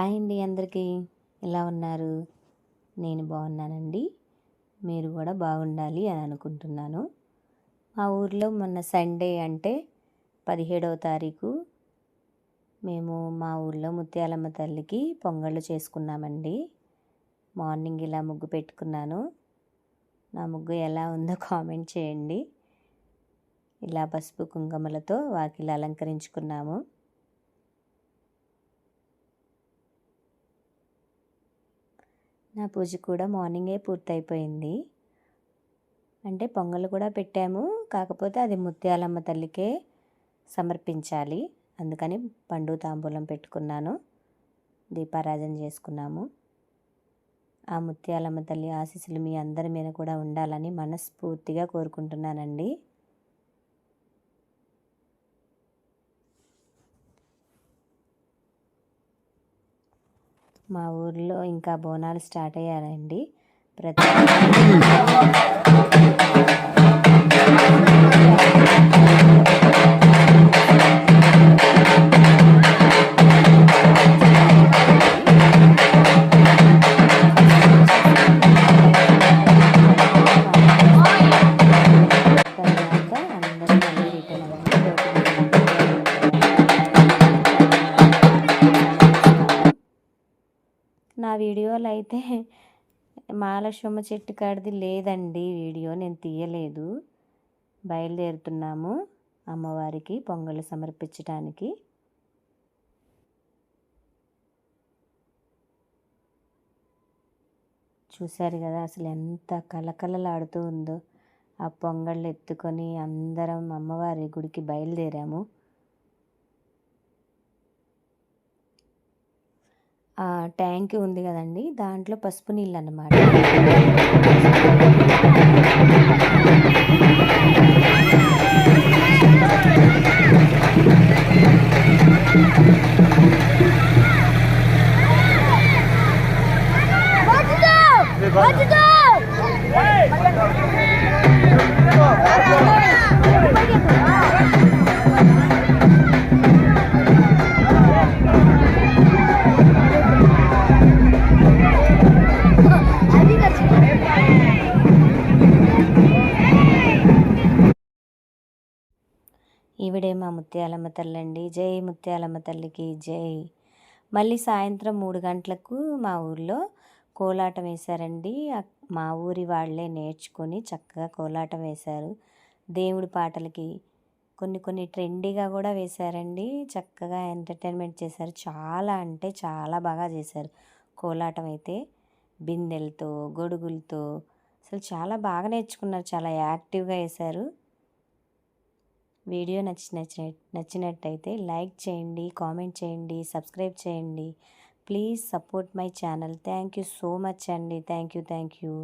Hi అండి అందరికీ. ఎలా ఉన్నారు? నేను బాగున్నానండి. మీరు కూడా బాగుండాలి అని అనుకుంటున్నాను. మా ఊర్లో మొన్న సండే అంటే పదిహేడవ తారీఖు. మేము మా ఊర్లో ముత్యాలమ్మ తల్లికి పొంగళ్ళు చేసుకున్నామండి. మార్నింగ్ ఇలా ముగ్గు పెట్టుకున్నాను. నా ముగ్గు ఎలా ఉందో కామెంట్ చేయండి. ఇలా పసుపు కుంకుమలతో వాకిలు అలంకరించుకున్నాము. నా పూజ కూడా మార్నింగే పూర్తయిపోయింది. అంటే పొంగల్ కూడా పెట్టాము. కాకపోతే అది ముత్యాలమ్మ తల్లికే సమర్పించాలి. అందుకని పండు తాంబూలం పెట్టుకున్నాను. దీపారాధన చేసుకున్నాము. ఆ ముత్యాలమ్మ తల్లి ఆశీస్సులు మీ అందరి మీద కూడా ఉండాలని మనస్ఫూర్తిగా కోరుకుంటున్నానండి. మా ఊర్లో ఇంకా బోనాలు స్టార్ట్ అయ్యారండి. ప్రతి ఆ వీడియోలో అయితే మహాలక్ష్మమ్మ చెట్టు కాడిది లేదండి వీడియో. నేను తీయలేదు. బయలుదేరుతున్నాము అమ్మవారికి పొంగళ్ళు సమర్పించడానికి చూశారు కదా అసలు ఎంత కలకలలాడుతూ ఉందో. ఆ పొంగళ్ళు ఎత్తుకొని అందరం అమ్మవారి గుడికి బయలుదేరాము. ట్యాంక్ ఉంది కదండి దాంట్లో పసుపు నీళ్ళు అన్నమాట ఈవిడే మా ముత్యాలమ్మ తల్లండి. జై ముత్యాలమ్మ తల్లికి జై. మళ్ళీ సాయంత్రం మూడు గంటలకు మా ఊర్లో కోలాటం వేశారండి. మా ఊరి వాళ్ళే నేర్చుకొని చక్కగా కోలాటం వేశారు. దేవుడి పాటలకి కొన్ని కొన్ని ట్రెండీగా కూడా వేశారండి. చక్కగా ఎంటర్టైన్మెంట్ చేశారు. చాలా అంటే చాలా బాగా చేశారు కోలాటం అయితే. బిందెలతో గొడుగులతో అసలు చాలా బాగా నేర్చుకున్నారు. చాలా యాక్టివ్గా వేశారు. వీడియో నచ్చిన నచ్చినట్టయితే లైక్ చేయండి కామెంట్ చేయండి సబ్స్క్రైబ్ చేయండి. Please support my channel. Thank you so much అండి. Thank you thank you.